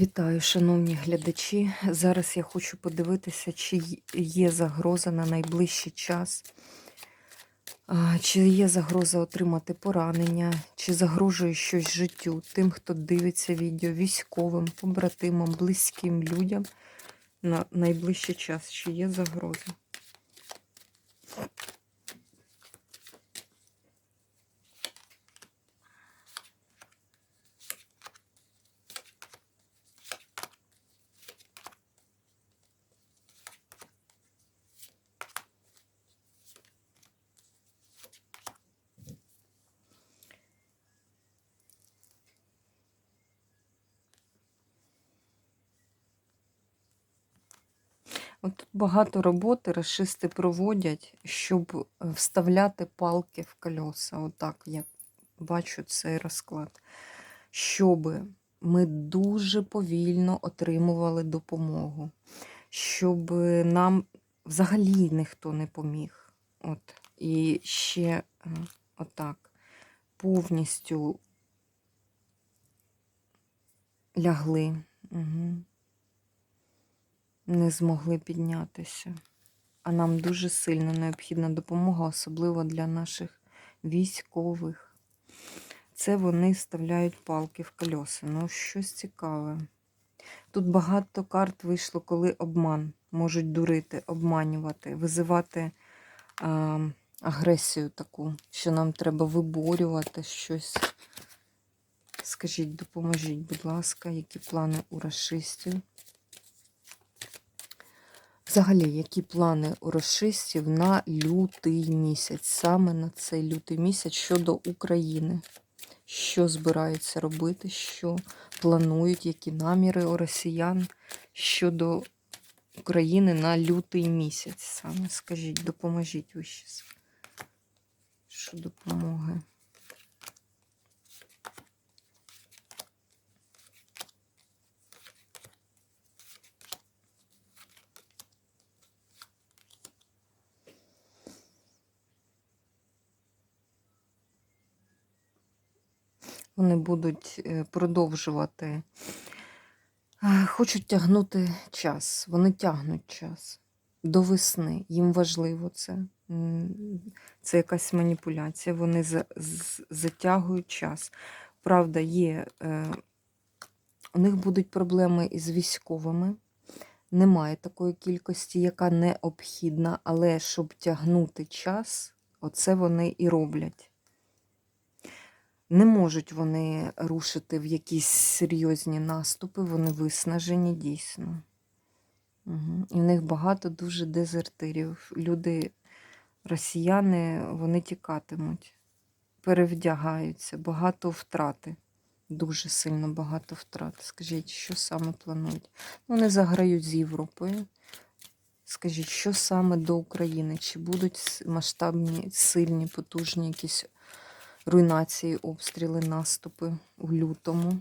Вітаю, шановні глядачі. Зараз я хочу подивитися, чи є загроза на найближчий час, чи є загроза отримати поранення, чи загрожує щось життю тим, хто дивиться відео, військовим, побратимам, близьким людям на найближчий час, чи є загроза. От тут багато роботи расисти проводять, щоб е, вставляти палки в колеса. Отак я бачу цей розклад. Щоб ми дуже повільно отримували допомогу, щоб нам взагалі ніхто не поміг. От. І ще е, отак повністю лягли. Угу не змогли піднятися. А нам дуже сильно необхідна допомога, особливо для наших військових. Це вони вставляють палки в кольоса. Ну, щось цікаве. Тут багато карт вийшло, коли обман. Можуть дурити, обманювати, визивати а, агресію таку, що нам треба виборювати щось. Скажіть, допоможіть, будь ласка, які плани у расистів? Взагалі, які плани у расистів на лютий місяць, саме на цей лютий місяць щодо України? Що збираються робити, що планують, які наміри у росіян щодо України на лютий місяць саме? Скажіть, допоможіть ви щас. Що допомоги? Вони будуть е, продовжувати, е, хочуть тягнути час. Вони тягнуть час до весни. Їм важливо це. Це якась маніпуляція. Вони затягують час. Правда, є, е, у них будуть проблеми із військовими. Немає такої кількості, яка необхідна, але щоб тягнути час, оце вони і роблять. Не можуть вони рушити в якісь серйозні наступи, вони виснажені дійсно. Угу. І в них багато дуже дезертирів. Люди, росіяни, вони тікатимуть, перевдягаються, багато втрати. Дуже сильно багато втрат. Скажіть, що саме планують? Ну, Вони заграють з Європою. Скажіть, що саме до України? Чи будуть масштабні, сильні, потужні якісь руйнації, обстріли, наступи у лютому.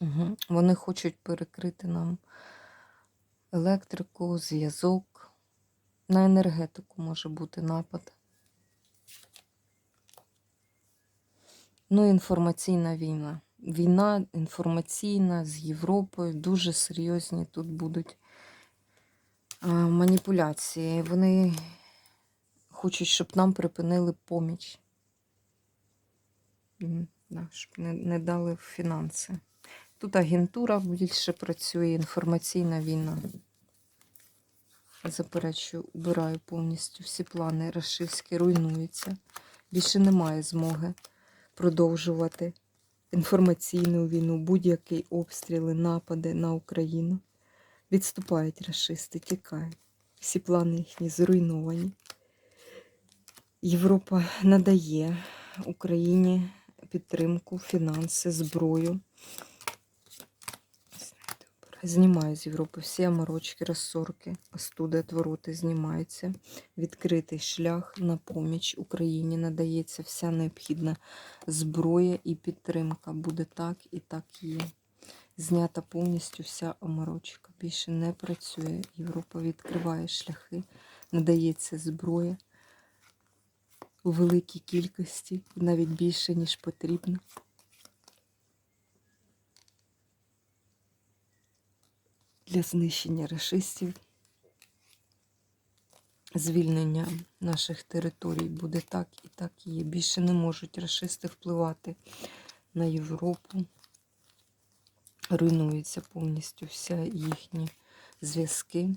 Угу. Вони хочуть перекрити нам електрику, зв'язок. На енергетику може бути напад. Ну, інформаційна війна. Війна інформаційна з Європою. Дуже серйозні тут будуть маніпуляції. Вони хочуть, щоб нам припинили поміч. Щоб не, не дали фінанси. Тут агентура більше працює, інформаційна війна. Заперечую, убираю повністю всі плани рашистські руйнуються. Більше немає змоги продовжувати інформаційну війну, будь-які обстріли, напади на Україну. Відступають рашисти, тікають. Всі плани їхні зруйновані. Європа надає Україні підтримку, фінанси, зброю. Знімаю з Європи всі аморочки, розсорки, остуди, отвороти знімаються. Відкритий шлях на поміч Україні надається вся необхідна зброя і підтримка. Буде так і так є. Знята повністю вся оморочка. Більше не працює. Європа відкриває шляхи, надається зброя. у великій кількості, навіть більше, ніж потрібно. Для знищення рашистів, звільнення наших територій буде так і так і є. Більше не можуть рашисти впливати на Європу. Руйнуються повністю вся їхні зв'язки.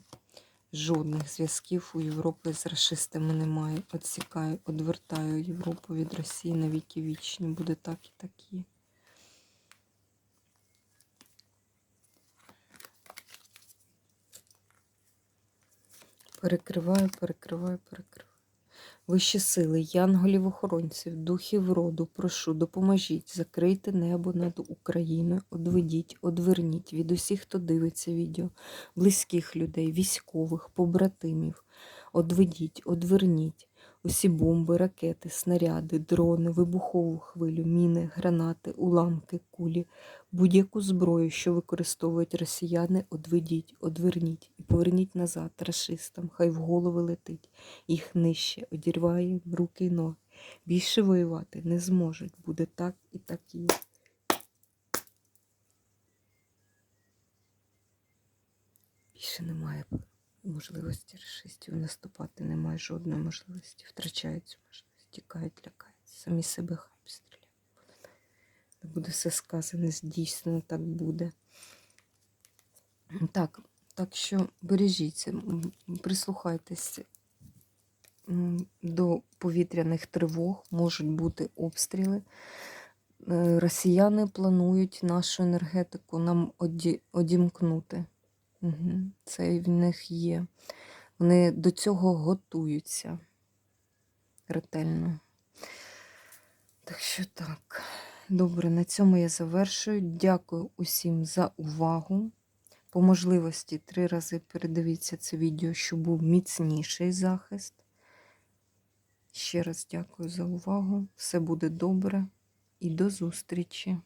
Жодних зв'язків у Європи з расистами немає. Отсікаю, одвертаю Європу від Росії на віки вічні. Буде так і так є. Перекриваю, перекриваю, перекриваю. Вищі сили, янголів охоронців, духів роду, прошу, допоможіть, закрийте небо над Україною, одведіть, одверніть від усіх, хто дивиться відео, близьких людей, військових, побратимів. Одведіть, одверніть усі бомби, ракети, снаряди, дрони, вибухову хвилю, міни, гранати, уламки, кулі, будь-яку зброю, що використовують росіяни, одведіть, одверніть і поверніть назад рашистам, хай в голови летить, їх нижче, одірває їм руки й ноги. Більше воювати не зможуть, буде так і так є. Більше немає можливості рашистів наступати, немає жодної можливості. Втрачають цю можливість, тікають, лякаються. Самі себе хай обстріляють. Буде все сказане, здійснено, так буде. Так, так що бережіться, м, прислухайтесь до повітряних тривог, можуть бути обстріли. Е, Росіяни планують нашу енергетику нам оді- одімкнути. Це в них є. Вони до цього готуються ретельно. Так що так. Добре, на цьому я завершую. Дякую усім за увагу. По можливості три рази передивіться це відео, щоб був міцніший захист. Ще раз дякую за увагу. Все буде добре і до зустрічі!